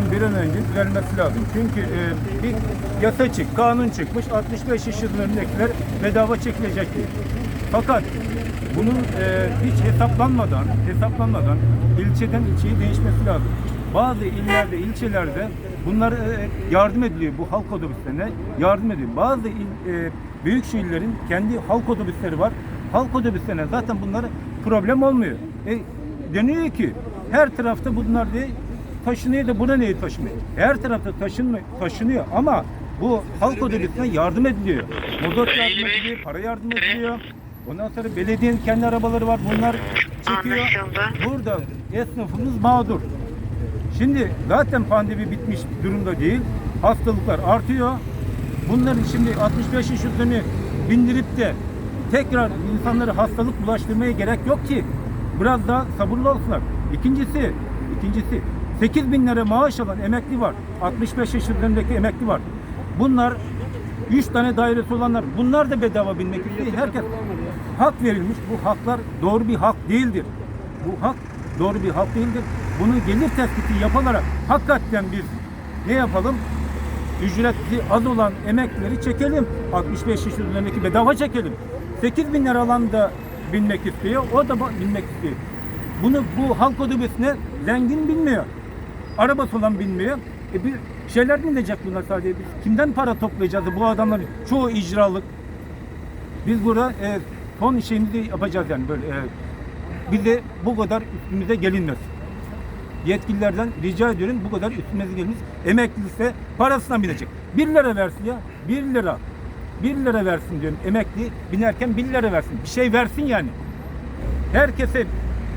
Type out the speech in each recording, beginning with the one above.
bunun bir an önce düzelmesi lazım. Çünkü e, bir yasa çık, kanun çıkmış. 65 yaş üzerindekiler bedava çekilecek diye. Fakat bunun e, hiç hesaplanmadan, hesaplanmadan ilçeden ilçeye değişmesi lazım. Bazı illerde, ilçelerde bunlar e, yardım ediliyor bu halk otobüslerine yardım ediyor. Bazı il, e, büyük şehirlerin kendi halk otobüsleri var. Halk otobüslerine zaten bunlara problem olmuyor. E, deniyor ki her tarafta bunlar diye taşınıyor da buna neyi taşımıyor? Her tarafta taşınmıyor, taşınıyor ama bu halk otobüsüne yardım ediliyor. Mazot yardım ediliyor, para yardım ediliyor. Ondan sonra belediyenin kendi arabaları var. Bunlar çekiyor. Anlaşıldı. Burada esnafımız mağdur. Şimdi zaten pandemi bitmiş durumda değil. Hastalıklar artıyor. Bunların şimdi 65 yaş üstünü bindirip de tekrar insanlara hastalık bulaştırmaya gerek yok ki. Biraz daha sabırlı olsunlar. İkincisi, ikincisi 8 bin lira maaş alan emekli var. 65 yaş üzerindeki emekli var. Bunlar 3 tane dairesi olanlar bunlar da bedava binmek istiyor. Herkes hak verilmiş. Bu haklar doğru bir hak değildir. Bu hak doğru bir hak değildir. Bunu gelir tespiti yapılarak hakikaten biz ne yapalım? Ücreti az olan emeklileri çekelim. 65 yaş üzerindeki bedava çekelim. 8 bin lira alan da binmek istiyor. O da binmek istiyor. Bunu bu halk otobüsüne zengin binmiyor. Arabası olan bilmiyor. E bir şeyler binecek bunlar sadece. Biz kimden para toplayacağız? Bu adamların çoğu icralık. Biz burada e, son şeyimizi yapacağız yani böyle. E, bize bu kadar üstümüze gelinmez. Yetkililerden rica ediyorum bu kadar üstümüze gelinmez. Emekliyse parasına binecek. 1 lira versin ya. 1 lira. 1 lira versin diyorum. Emekli binerken 1 lira versin. Bir şey versin yani. Herkese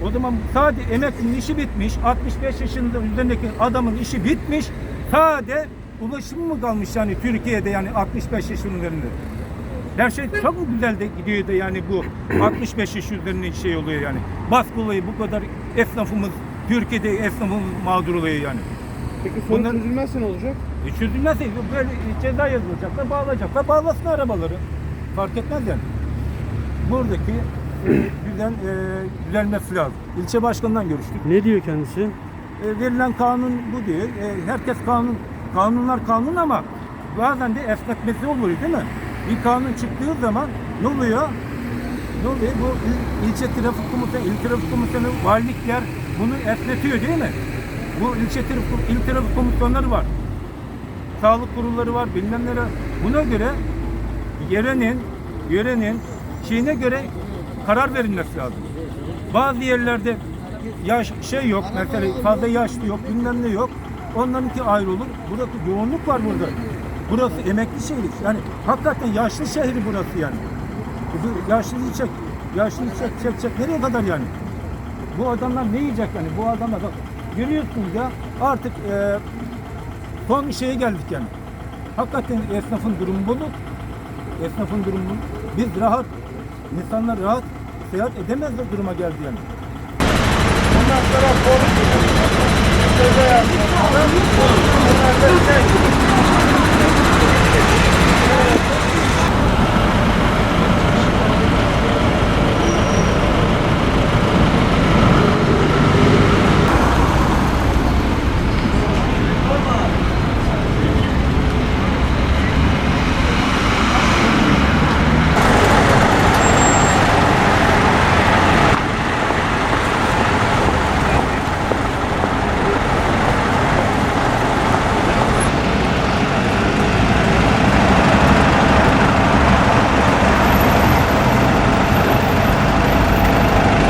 o zaman sadece emeklinin işi bitmiş. 65 yaşında üzerindeki adamın işi bitmiş. Sadece ulaşım mı kalmış yani Türkiye'de yani 65 yaşın üzerinde. Her şey çok güzel de gidiyor da yani bu 65 yaş üzerinde şey oluyor yani. Baskı olayı bu kadar esnafımız Türkiye'de esnafımız mağdur oluyor yani. Peki sorun Bunlar- çözülmezse ne olacak? E çözülmezse böyle ceza yazılacaklar, bağlayacaklar, bağlasın arabaları. Fark etmez yani. Buradaki düzen e, düzelmesi lazım. İlçe başkanından görüştük. Ne diyor kendisi? E, verilen kanun bu diyor. E, herkes kanun, kanunlar kanun ama bazen de esnetmesi oluyor değil mi? Bir kanun çıktığı zaman ne oluyor? Ne oluyor? Bu il, ilçe trafik komutanı, il trafik komutanı, valilikler bunu esnetiyor değil mi? Bu ilçe trafik, il trafik komutanları var. Sağlık kurulları var, bilmem neler. Buna göre yerenin, yörenin şeyine göre karar verilmesi lazım. Bazı yerlerde yaş şey yok, mesela fazla yaşlı yok, bilmem ne yok. Onlarınki ayrı olur. Burada yoğunluk var burada. Burası emekli şehri. Yani hakikaten yaşlı şehri burası yani. Yaşlıyı çek, yaşlıyı çek, çek, çek. Nereye kadar yani? Bu adamlar ne yiyecek yani? Bu adamlar bak görüyorsunuz ya artık e, son şeye geldik yani. Hakikaten esnafın durumu bozuk. Esnafın durumu biz rahat, İnsanlar rahat seyahat edemezler duruma geldi yani. Ondan sonra korku. Söze yazdım.